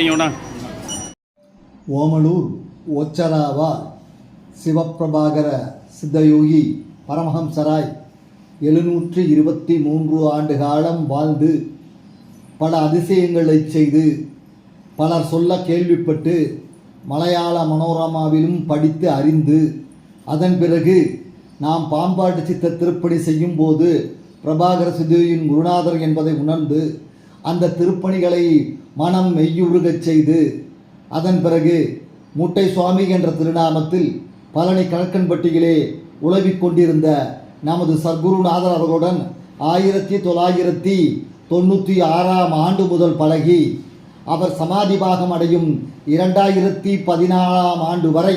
தெரியும்னா ஓமலூர் ஒச்சராவா சிவப்பிரபாகர சித்தயோகி பரமஹம்சராய் எழுநூற்றி இருபத்தி மூன்று ஆண்டு காலம் வாழ்ந்து பல அதிசயங்களைச் செய்து பலர் சொல்ல கேள்விப்பட்டு மலையாள மனோரமாவிலும் படித்து அறிந்து அதன் பிறகு நாம் பாம்பாட்டு சித்த திருப்பணி செய்யும்போது பிரபாகர சிதுவின் குருநாதர் என்பதை உணர்ந்து அந்த திருப்பணிகளை மனம் மெய்யுருகச் செய்து அதன் பிறகு முட்டை சுவாமி என்ற திருநாமத்தில் பழனி கணக்கன்பட்டியிலே உழவிக் கொண்டிருந்த நமது சர்க்குருநாதர் அவர்களுடன் ஆயிரத்தி தொள்ளாயிரத்தி தொண்ணூற்றி ஆறாம் ஆண்டு முதல் பழகி அவர் சமாதி பாகம் அடையும் இரண்டாயிரத்தி பதினாலாம் ஆண்டு வரை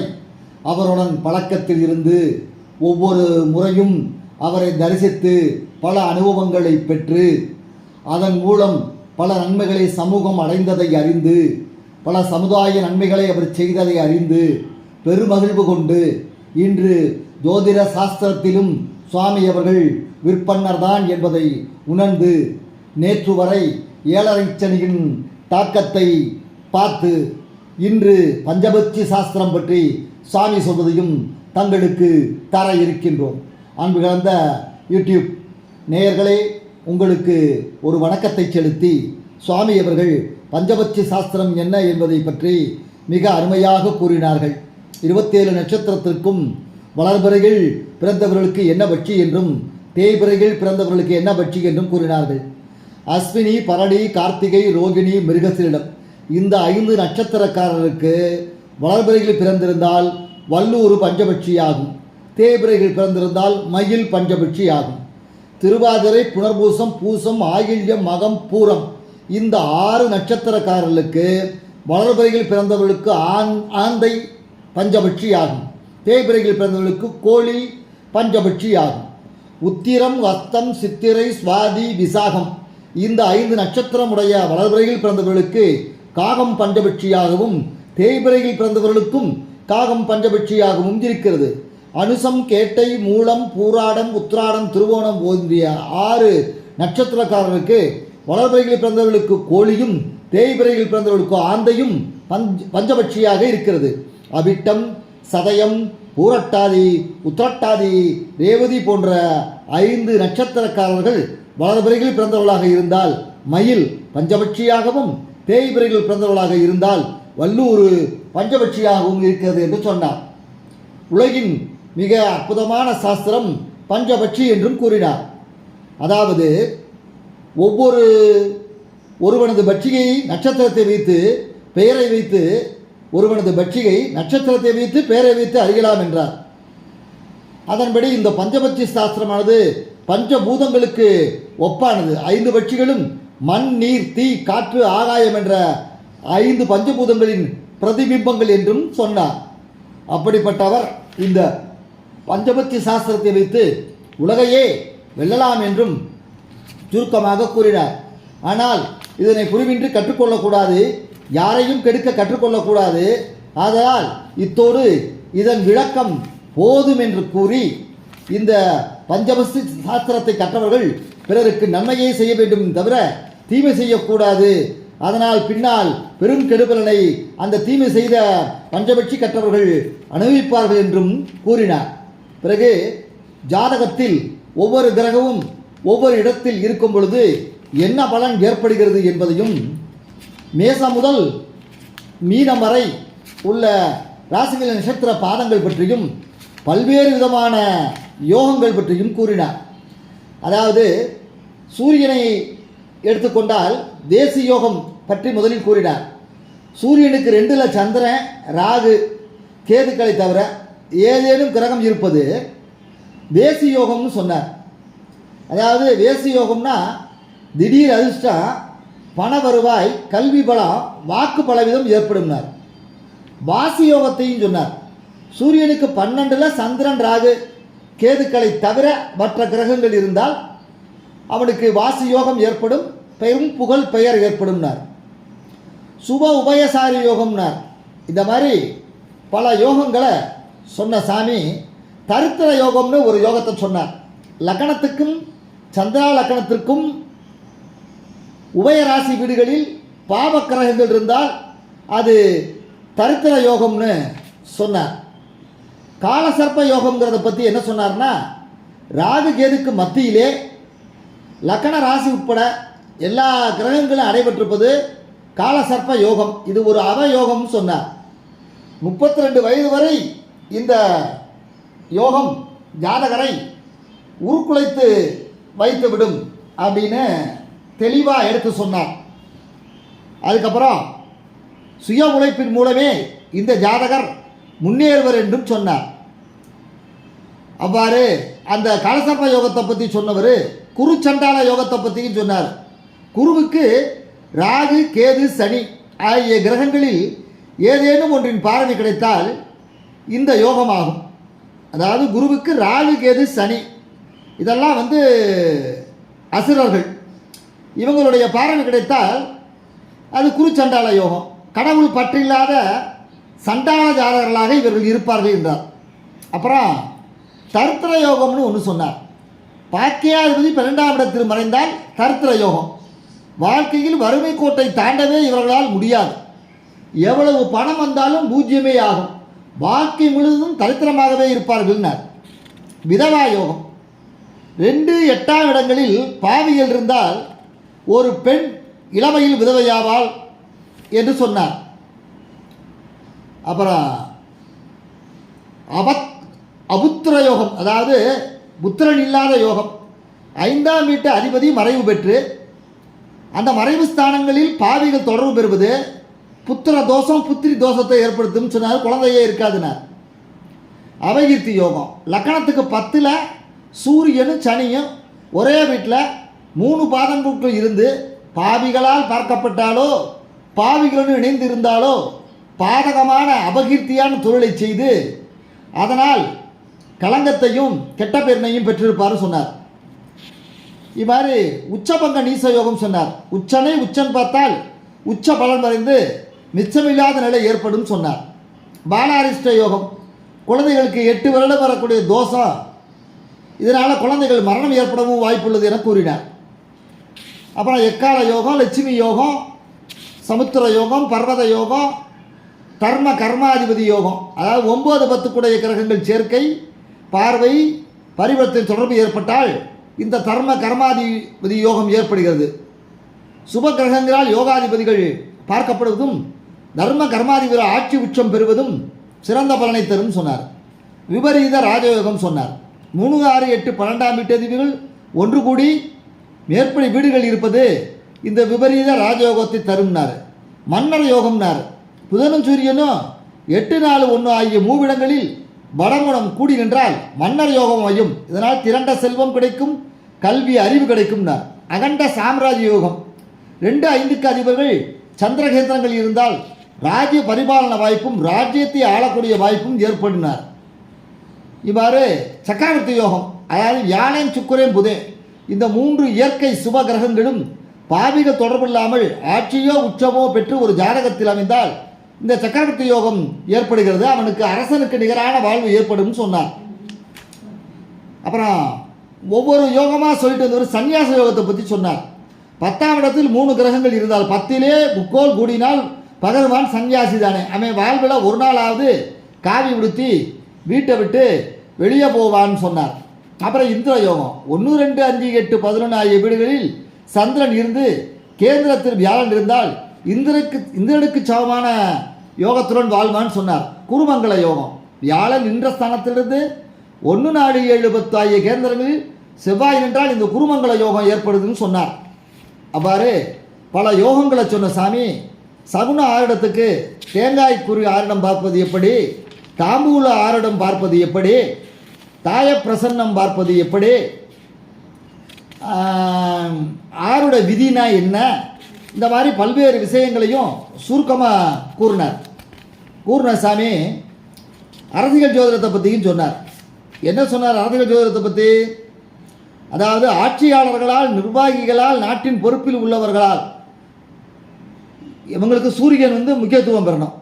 அவருடன் பழக்கத்தில் இருந்து ஒவ்வொரு முறையும் அவரை தரிசித்து பல அனுபவங்களை பெற்று அதன் மூலம் பல நன்மைகளை சமூகம் அடைந்ததை அறிந்து பல சமுதாய நன்மைகளை அவர் செய்ததை அறிந்து பெருமகிழ்வு கொண்டு இன்று ஜோதிட சாஸ்திரத்திலும் சுவாமி அவர்கள் விற்பன்னர்தான் என்பதை உணர்ந்து நேற்று வரை ஏழரை சனியின் தாக்கத்தை பார்த்து இன்று பஞ்சபட்சி சாஸ்திரம் பற்றி சாமி சொல்வதையும் தங்களுக்கு தர இருக்கின்றோம். அன்பு கலந்த யூடியூப் நேயர்களே உங்களுக்கு ஒரு வணக்கத்தை செலுத்தி சுவாமி அவர்கள் பஞ்சபட்சி சாஸ்திரம் என்ன என்பதை பற்றி மிக அருமையாக கூறினார்கள். இருபத்தேழு நட்சத்திரத்திற்கும் வளர்பிறையில் பிறந்தவர்களுக்கு என்ன பட்சி என்றும் தேய்பிறையில் பிறந்தவர்களுக்கு என்ன பட்சி என்றும் கூறினார்கள். அஸ்வினி பரணி கார்த்திகை ரோகிணி மிருகசீரிடம். இந்த ஐந்து நட்சத்திரக்காரருக்கு வளர்பிறையில் பிறந்திருந்தால் வல்லூர் பஞ்சபட்சி ஆகும் தேய்பிறையில் பிறந்திருந்தால் மயில் பஞ்சபட்சி ஆகும் திருவாதிரை புனர்பூசம் பூசம் ஆயில்யம் மகம் பூரம். இந்த ஆறு நட்சத்திரக்காரர்களுக்கு வளர்பிறையில் பிறந்தவர்களுக்கு ஆண் ஆந்தை பஞ்சபட்சி ஆகும் தேய்பிறையில் பிறந்தவர்களுக்கு கோழி பஞ்சபட்சி ஆகும் உத்திரம் அஸ்தம் சித்திரை சுவாதி விசாகம். இந்த ஐந்து நட்சத்திரமுடைய வளர்பிறையில் பிறந்தவர்களுக்கு காகம் பஞ்சபட்சியாகவும் தேய்பிறையில் பிறந்தவர்களுக்கும் காகம் பஞ்சபட்சியாகவும் இருக்கிறது. அனுசம் கேட்டை மூலம் பூராடம் உத்ராடம் திருவோணம் போன்றிய ஆறு நட்சத்திரக்காரருக்கு வளர்பிறையில் பிறந்தவர்களுக்கு கோழியும் தேய்பிறையில் பிறந்தவர்களுக்கு ஆந்தையும் பஞ்ச பஞ்சபட்சியாக இருக்கிறது. அவிட்டம் சதயம் பூரட்டாதி உத்திரட்டாதி ரேவதி போன்ற ஐந்து நட்சத்திரக்காரர்கள் வளர்பிறையில் பிறந்தவர்களாக இருந்தால் மயில் பஞ்சபட்சியாகவும் தேய்பிறையில் பிறந்தவர்களாக இருந்தால் வல்லூர் பஞ்சபட்சியாகவும் இருக்கிறது என்று சொன்னார். உலகின் மிக அற்புதமான சாஸ்திரம் பஞ்சபட்சி என்றும் கூறினார். அதாவது ஒவ்வொரு ஒருவனது பட்சிகை நட்சத்திரத்தை வைத்து பெயரை வைத்து ஒருவனது பட்சிகை நட்சத்திரத்தை வைத்து பெயரை வைத்து அறியலாம் என்றார். அதன்படி இந்த பஞ்சபட்சி சாஸ்திரமானது பஞ்சபூதங்களுக்கு ஒப்பானது. ஐந்து பட்சிகளும் மண் நீர் தீ காற்று ஆகாயம் என்ற ஐந்து பஞ்சபூதங்களின் பிரதிபிம்பங்கள் என்றும் சொன்னார். அப்படிப்பட்டவர் இந்த பஞ்சபட்சி சாஸ்திரத்தை வைத்து உலகையே வெல்லலாம் என்றும் சுருக்கமாக கூறினார். ஆனால் இதனை புரிவின்றி கற்றுக்கொள்ளக்கூடாது யாரையும் கெடுக்க கற்றுக்கொள்ளக்கூடாது. ஆதலால் இத்தோடு இதன் விளக்கம் போதும் என்று கூறி இந்த பஞ்சபஸ்தி சாஸ்திரத்தை கற்றவர்கள் பிறருக்கு நன்மையை செய்ய வேண்டும் தவிர தீமை செய்யக்கூடாது. அதனால் பின்னால் பெரும் கெடுபலனை அந்த தீமை செய்த பஞ்சபட்சி கற்றவர்கள் அனுபவிப்பார்கள் என்றும் கூறினார். பிறகு ஜாதகத்தில் ஒவ்வொரு கிரகமும் ஒவ்வொரு இடத்தில் இருக்கும் பொழுது என்ன பலன் ஏற்படுகிறது என்பதையும் மேசம் முதல் மீனம் வரை உள்ள ராசிகளின் நட்சத்திர பாதங்கள் பற்றியும் பல்வேறு விதமான யோகங்கள் பற்றியும் கூறினார். அதாவது சூரியனை எடுத்துக்கொண்டால் தேசி யோகம் பற்றி முதலில் கூறினார். சூரியனுக்கு ரெண்டில் சந்திரன் ராகு கேதுக்களை தவிர ஏதேனும் கிரகம் இருப்பது வேசி யோகம்னு சொன்னார். அதாவது வேசி யோகம்னா திடீர் அதிர்ஷ்டம் பண வருவாய் கல்வி பலம் வாக்கு பலவிதம் ஏற்படும்னார். வாசி யோகத்தையும் சொன்னார். சூரியனுக்கு பன்னெண்டில் சந்திரன் ராகு கேதுக்களை தவிர மற்ற கிரகங்கள் இருந்தால் அவனுக்கு வாசி யோகம் ஏற்படும் பெரும் புகழ் பெயர் ஏற்படும்னார். சுப உபயசாரி யோகம்னார். இந்த மாதிரி பல யோகங்களை சொன்ன சாமி தரித்திர யோகம்னு ஒரு யோகத்தை சொன்னார். லக்கணத்துக்கும் சந்திரா லக்கணத்திற்கும் உபயராசி வீடுகளில் பாவ கிரகங்கள் இருந்தால் அது தரித்திர யோகம்னு சொன்னார். காலசர்ப்ப யோகம்ங்கிறத பற்றி என்ன சொன்னார்னா ராகு கேதுக்கு மத்தியிலே லக்கண ராசி உட்பட எல்லா கிரகங்களும் அடைபட்டிருப்பது காலசர்ப்ப யோகம். இது ஒரு அவயோகம்னு சொன்னார். முப்பத்தி ரெண்டு வயது வரை இந்த யோகம் ஜாதகரை உருக்குலைத்து வைத்துவிடும் அப்படின்னு தெளிவாக எடுத்து சொன்னார். அதுக்கப்புறம் சுய உழைப்பின் மூலமே இந்த ஜாதகர் முன்னேறுவர் என்றும் சொன்னார். அவ்வாறு அந்த கலசர்ப்ப யோகத்தை பற்றி சொன்னவர் குரு சண்டால யோகத்தை பற்றியும் சொன்னார். குருவுக்கு ராகு கேது சனி ஆகிய கிரகங்களில் ஏதேனும் ஒன்றின் பார்வை கிடைத்தால் இந்த யோகமாகும். அதாவது குருவுக்கு ராகு கேது சனி இதெல்லாம் வந்து அசுரர்கள். இவங்களுடைய பார்வை கிடைத்தால் அது குரு சண்டால யோகம். கடவுள் பற்றில்லாத சண்டாள ஜாதகர்களாக இவர்கள் இருப்பார்கள் என்றார். அப்புறம் தருத்திர யோகம்னு ஒன்று சொன்னார். பாக்கியாதிபதி பன்னெண்டாம் இடத்தில் மறைந்தால் தருத்திர யோகம். வாழ்க்கையில் வறுமை கோட்டை தாண்டவே இவர்களால் முடியாது. எவ்வளவு பணம் வந்தாலும் பூஜ்ஜியமே ஆகும். வாழ்க்கை முழுவதும் தரித்திரமாகவே இருப்பார்கள்னார். விதவா யோகம். ரெண்டு எட்டாம் இடங்களில் பாவியல் இருந்தால் ஒரு பெண் இளமையில் விதவையாவாள் என்று சொன்னார். அப்புறம் அபத் அபுத்திர யோகம் அதாவது புத்திரன் இல்லாத யோகம். ஐந்தாம் வீட்டு அதிபதி மறைவு பெற்று அந்த மறைவு ஸ்தானங்களில் பாவிகள் தொடர்பு பெறுவது புத்திர தோஷம் புத்திரி தோஷத்தை ஏற்படுத்தும் சொன்னார். குழந்தையே இருக்காதுனார் அபகீர்த்தி யோகம். லக்கணத்துக்கு பத்தில் சூரியனும் சனியும் ஒரே வீட்டில் மூணு பாதங்களுக்குள் இருந்து பாவிகளால் பார்க்கப்பட்டாலோ பாவிகளுடன் இணைந்து இருந்தாலோ பாதகமான அபகீர்த்தியான தொழிலை செய்து அதனால் களங்கத்தையும் கெட்ட பெருமையும் பெற்றிருப்பார் சொன்னார். இவ்வாறு உச்சபங்க நீச யோகம் சொன்னார். உச்சனை உச்சன் பார்த்தால் உச்ச பலன் மறைந்து மிச்சமில்லாத நிலை ஏற்படும் சொன்னார். பாலாரிஷ்ட யோகம் குழந்தைகளுக்கு எட்டு வருடம் வரக்கூடிய தோஷம் இதனால் குழந்தைகள் மரணம் ஏற்படவும் வாய்ப்புள்ளது என கூறினார். அப்புறம் எக்கால யோகம் லட்சுமி யோகம் சமுத்திர யோகம் பர்வத யோகம் கர்ம கர்மாதிபதி யோகம். அதாவது ஒம்பது பத்துக்குடைய கிரகங்கள் சேர்க்கை பார்வை பரிவர்த்தனை தொடர்பு ஏற்பட்டால் இந்த தர்ம கர்மாதிபதி யோகம் ஏற்படுகிறது. சுப கிரகங்களால் யோகாதிபதிகள் பார்க்கப்படுவதும் தர்ம கர்மாதிபதி ஆட்சி உச்சம் பெறுவதும் சிறந்த பலனை தரும் சொன்னார். விபரீத ராஜயோகம் சொன்னார். மூணு ஆறு எட்டு பன்னெண்டாம் வீட்டதிபதிகள் ஒன்று கூடி மேற்படி வீடுகள் இருப்பது இந்த விபரீத ராஜயோகத்தை தரும்னார். மன்னர் யோகம்னார். புதனும் சூரியனும் எட்டு நாலு ஒன்று ஆகிய மூவிடங்களில் வடகுணம் கூடி நின்றால் மன்னர் யோகம் ஐயும் இதனால் திரண்ட செல்வம் கிடைக்கும் கல்வி அறிவு கிடைக்கும்னார். அகண்ட சாம்ராஜ்ய யோகம். ரெண்டு ஐந்துக்கு அதிபர்கள் சந்திரகேந்திரங்கள் இருந்தால் ராஜ்ய பரிபாலன வாய்ப்பும் ராஜ்யத்தை ஆளக்கூடிய வாய்ப்பும் ஏற்படுனார். இவ்வாறு சக்கரவர்த்தி யோகம் அதாவது யானையும் சுக்கிரன் புதே இந்த மூன்று இயற்கை சுப கிரகங்களும் பாவிக தொடர்பில்லாமல் ஆட்சியோ உச்சமோ பெற்று ஒரு ஜாதகத்தில் அமைந்தால் இந்த சக்கரவர்த்தி யோகம் ஏற்படுகிறது. அவனுக்கு அரசனுக்கு நிகரான வாழ்வு ஏற்படும் சொன்னார். அப்புறம் ஒவ்வொரு யோகமாக சொல்லிட்டு வந்தவர் சன்னியாச யோகத்தை பற்றி சொன்னார். பத்தாம் இடத்தில் மூணு கிரகங்கள் இருந்தால் பத்திலே முக்கோல் கூடினால் பகவான் சன்னியாசி தானே. அவன் வாழ்வில் ஒரு நாளாவது காவி உடுத்தி வீட்டை விட்டு வெளியே போவான்னு சொன்னார். அப்புறம் இந்திர யோகம். ஒன்று ரெண்டு அஞ்சு எட்டு பதினொன்று ஆகிய வீடுகளில் சந்திரன் இருந்து கேந்திரத்தில் வியாழன் இருந்தால் இந்திரனுக்கு இந்திரனுக்கு சமமான யோகத்துடன் வாழ்வான்னு சொன்னார். குருமங்கள யோகம். வியாழன் நின்ற ஸ்தானத்திலிருந்து ஒன்று நாலு ஏழு பத்து ஆகிய கேந்திரங்களில் செவ்வாய் நின்றால் இந்த குருமங்கள யோகம் ஏற்படுதுன்னு சொன்னார். அவ்வாறு பல யோகங்களை சொன்ன சாமி சகுன ஆரிடத்துக்கு தேங்காய் குறி ஆரிடம் பார்ப்பது எப்படி? தாம்பூல ஆரிடம் பார்ப்பது எப்படி? தாய பிரசன்னம் பார்ப்பது எப்படி? ஆம், விதினா என்ன? இந்த மாதிரி பல்வேறு விஷயங்களையும் சுருக்கமாக கூறினார். கூறின சாமி அரசியல் ஜோதிடத்தை பற்றியும் சொன்னார். என்ன சொன்னார் அரசியல் ஜோதிடத்தை பற்றி அதாவது ஆட்சியாளர்களால் நிர்வாகிகளால் நாட்டின் பொறுப்பில் உள்ளவர்களால் இவங்களுக்கு சூரியன் வந்து முக்கியத்துவம் பெறணும்.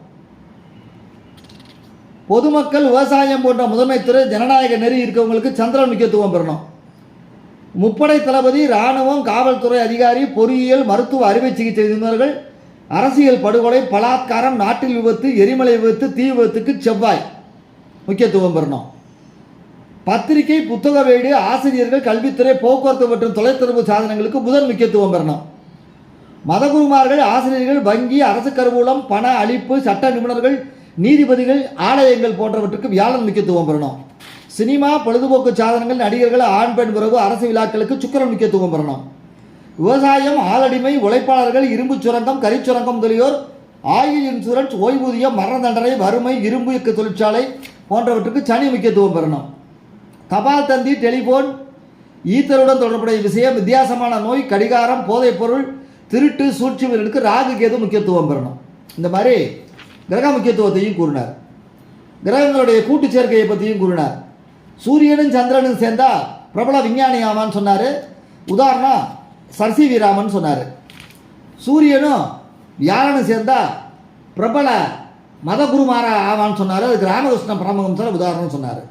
பொதுமக்கள் விவசாயம் போன்ற முதன்மை துறை ஜனநாயக நெறி இருக்கவங்களுக்கு சந்திரன் முக்கியத்துவம் பெறணும். முப்படை தளபதி இராணுவம் காவல்துறை அதிகாரி பொறியியல் மருத்துவ அறுவை சிகிச்சை நிபுணர்கள் அரசியல் படுகொலை பலாத்காரம் நாட்டில் விபத்து எரிமலை விபத்து தீ விபத்துக்கு செவ்வாய் முக்கியத்துவம் பெறணும். பத்திரிகை புத்தக வீடு ஆசிரியர்கள் கல்வித்துறை போக்குவரத்து மற்றும் தொலைத்தொடர்பு சாதனங்களுக்கு முதல் முக்கியத்துவம் பெறணும். மதகுருமார்கள் ஆசிரியர்கள் வங்கி அரசு கருவூலம் பண அளிப்பு சட்ட நிபுணர்கள் நீதிபதிகள் ஆலயங்கள் போன்றவற்றுக்கு வியாழன் முக்கியத்துவம் பெறணும். சினிமா பொழுதுபோக்கு சாதனங்கள் நடிகர்கள் ஆண் பெண் உறவு அரசு விழாக்களுக்கு சுக்கரன் முக்கியத்துவம் பெறணும். விவசாயம் ஆளடிமை உழைப்பாளர்கள் இரும்பு சுரங்கம் கரிச்சுரங்கம் முதலியோர் ஆயுள் இன்சூரன்ஸ் ஓய்வூதியம் மரண தண்டனை வறுமை இரும்பு இயக்க தொழிற்சாலை போன்றவற்றுக்கு சனி முக்கியத்துவம் பெறணும். தபால் தந்தி டெலிபோன் ஈத்தருடன் தொடர்புடைய விஷயம் வித்தியாசமான நோய் கடிகாரம் போதைப்பொருள் திருட்டு சூழ்ச்சி ராகு கேது முக்கியத்துவம் பெறணும். இந்த மாதிரி கிரக முக்கியத்துவத்தையும் கூறினார். கிரகங்களுடைய கூட்டு சேர்க்கையை பற்றியும் கூறினார். சூரியனும் சந்திரனும் சேர்ந்தா பிரபல விஞ்ஞானி ஆமான்னு சொன்னார். உதாரணம் சர்சி வீராமன் சொன்னார். சூரியனும் வியாழனும் சேர்ந்தா பிரபல மதகுருமார ஆவான்னு சொன்னார். அதுக்கு ராமகிருஷ்ண பரமஹம்சர் உதாரணம் சொன்னார்.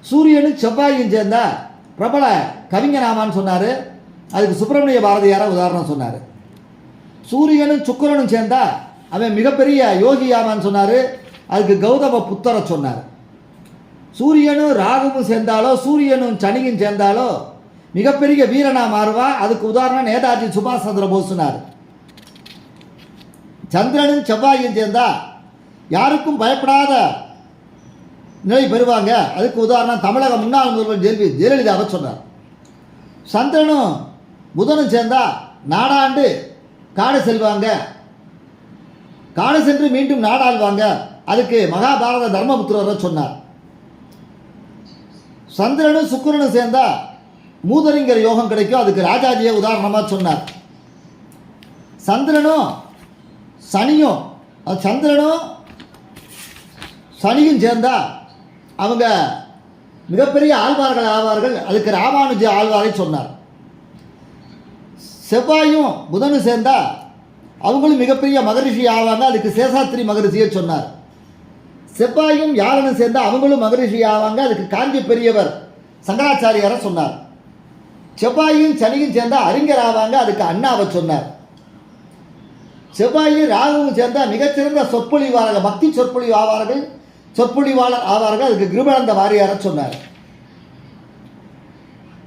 சூரியனும் செவ்வாயும் சேர்ந்தா பிரபல கவிஞன் ஆவான்னு சொன்னார். அதுக்கு சுப்பிரமணிய பாரதியாராக உதாரணம் சொன்னார். சூரியனும் சுக்கிரனும் சேர்ந்தா அவன் மிகப்பெரிய யோகி ஆவான்னு சொன்னார். அதுக்கு கௌதம புத்தரை சொன்னார். சூரியனும் ராகுவும் சேர்ந்தாலோ சூரியனும் சனியும் சேர்ந்தாலோ மிகப்பெரிய வீரனா மாறுவா. அதுக்கு உதாரணம் நேதாஜி சுபாஷ் சந்திர போஸ் சொன்னார். சந்திரனும் செவ்வாயும் சேர்ந்தா யாருக்கும் பயப்படாத நிலை பெறுவாங்க. அதுக்கு உதாரணம் தமிழக முன்னாள் முதல்வர் ஜெயலலி ஜெயலலிதாவை சொன்னார். சந்திரனும் புதனும் சேர்ந்தா நாடாண்டு காடு செல்வாங்க. காடு சென்று மீண்டும் நாடாள்வாங்க அதுக்கு மகாபாரத தர்மபுத்திரர் சொன்னார். சந்திரனும் சுக்கிரனும் சேர்ந்தா மூதரிங்கிற யோகம் கிடைக்கும். அதுக்கு ராஜாஜியை உதாரணமாக சொன்னார். சந்திரனும் சனியும் அது சந்திரனும் சனியும் சேர்ந்தா அவங்க மிகப்பெரிய ஆழ்வார்கள் ஆவார்கள். அதுக்கு ராமானுஜ ஆழ்வாரை சொன்னார். செவ்வாயும் புதனும் சேர்ந்தா அவங்களும் மிகப்பெரிய மகரிஷி ஆவாங்க. அதுக்கு சேஷாத்திரி மகரிஷியை சொன்னார். செவ்வாயும் யாழனும் சேர்ந்தா அவங்களும் மகரிஷி ஆவாங்க. அதுக்கு காஞ்சி பெரியவர் சங்கராச்சாரியாரை சொன்னார். செவ்வாயும் சனியும் சேர்ந்தா அறிஞர் ஆவாங்க. அதுக்கு அண்ணாவை சொன்னார். செவ்வாயும் ராகுவும் சேர்ந்தால் மிகச்சிறந்த சொற்பொழிவாளர்கள் பக்தி சொற்பொழிவு ஆவார்கள் சொற்பொழிவாளர் ஆவார்கள். அதுக்கு கிருபானந்த வாரியாரை சொன்னார்.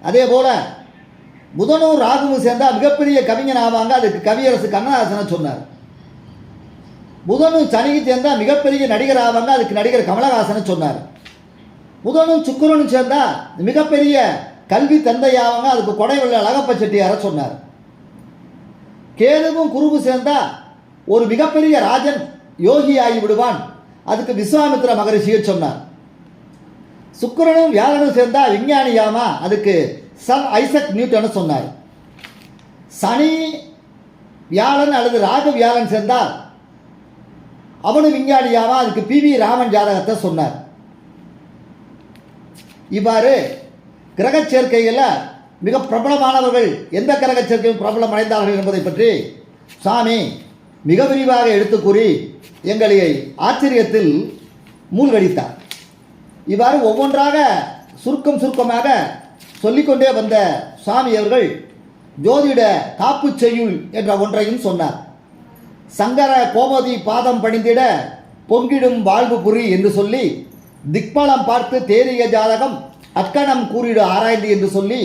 அதே போல புதனும் ராகுவும் சேர்ந்தால் மிகப்பெரிய கவிஞன் ஆவாங்க. அதுக்கு கவியரசு கண்ணதாசனை சொன்னார். புதனும் சனியும் சேர்ந்தால் மிகப்பெரிய நடிகர் ஆவாங்க. அதுக்கு நடிகர் கமலஹாசனை சொன்னார். புதனும் சுக்கிரனும் சேர்ந்தால் மிகப்பெரிய கல்வி தந்தை ஆவாங்க. அதுக்கு கொடையுள்ள அழகப்ப செட்டியார சொன்னார். கேதுவும் குருவும் சேர்ந்தால் ஒரு மிகப்பெரிய ராஜன் யோகி ஆகி விடுவான். அதுக்கு விஸ்வாமித்ர மகரிஷியை சொன்னார். சுக்கரனும் வியாழனும் சேர்ந்தா விஞ்ஞானியாமா? அதுக்கு சர் ஐசக் நியூட்டனை சொன்னார். சனி வியாழன் அல்லது ராகு வியாழன் சேர்ந்தால் அவனும் விஞ்ஞானியாவா? அதுக்கு பி வி ராமன் ஜாதகத்தை சொன்னார். இவ்வாறு கிரகச் சேர்க்கையில் மிக பிரபலமானவர்கள் எந்த கிரகச் சேர்க்கையும் பிரபலம் அடைந்தார்கள் என்பதை பற்றி சாமி மிக விரிவாக எடுத்து கூறி எங்களை ஆச்சரியத்தில் மூழ்கடித்தார். இவ்வாறு ஒவ்வொன்றாக சுருக்கம் சுருக்கமாக சொல்லிக்கொண்டே வந்த சுவாமி அவர்கள் ஜோதிட காப்புச் செய்யுள் என்ற ஒன்றையும் சொன்னார். சங்கர கோமதி பாதம் பணிந்திட பொங்கிடும் வாழ்வு புரி என்று சொல்லி திக்பலம் பார்த்து தேரிய ஜாதகம் அக்கணம் கூறிடு ஆராய்ந்து என்று சொல்லி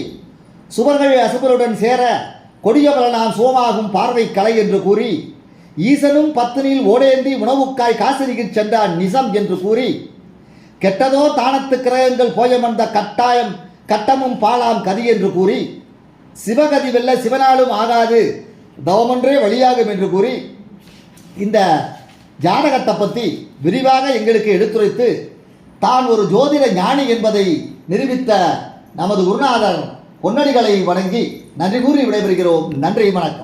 சுவர்கள் அசுபருடன் சேர கொடிய பலனாம் சோமாகும் பார்வை கலை என்று கூறி ஈசனும் பத்தினியில் ஓடேந்தி உணவுக்காய் காசினிக்குச் சென்றான் நிசம் என்று கூறி கெட்டதோ தானத்து கிரகங்கள் போயமந்த கட்டாயம் கட்டமும் பாலாம் கதி என்று கூறி சிவகதி வெல்ல சிவனாலும் ஆகாது தவமொன்றே வழியாகும் என்று கூறி இந்த ஜாதகத்தை பற்றி விரிவாக எங்களுக்கு எடுத்துரைத்து தான் ஒரு ஜோதிட ஞானி என்பதை நிரூபித்த நமது குருநாதர் பொன்னடிகளை வணங்கி நன்றி கூறி விடைபெறுகிறோம். நன்றி வணக்கம்.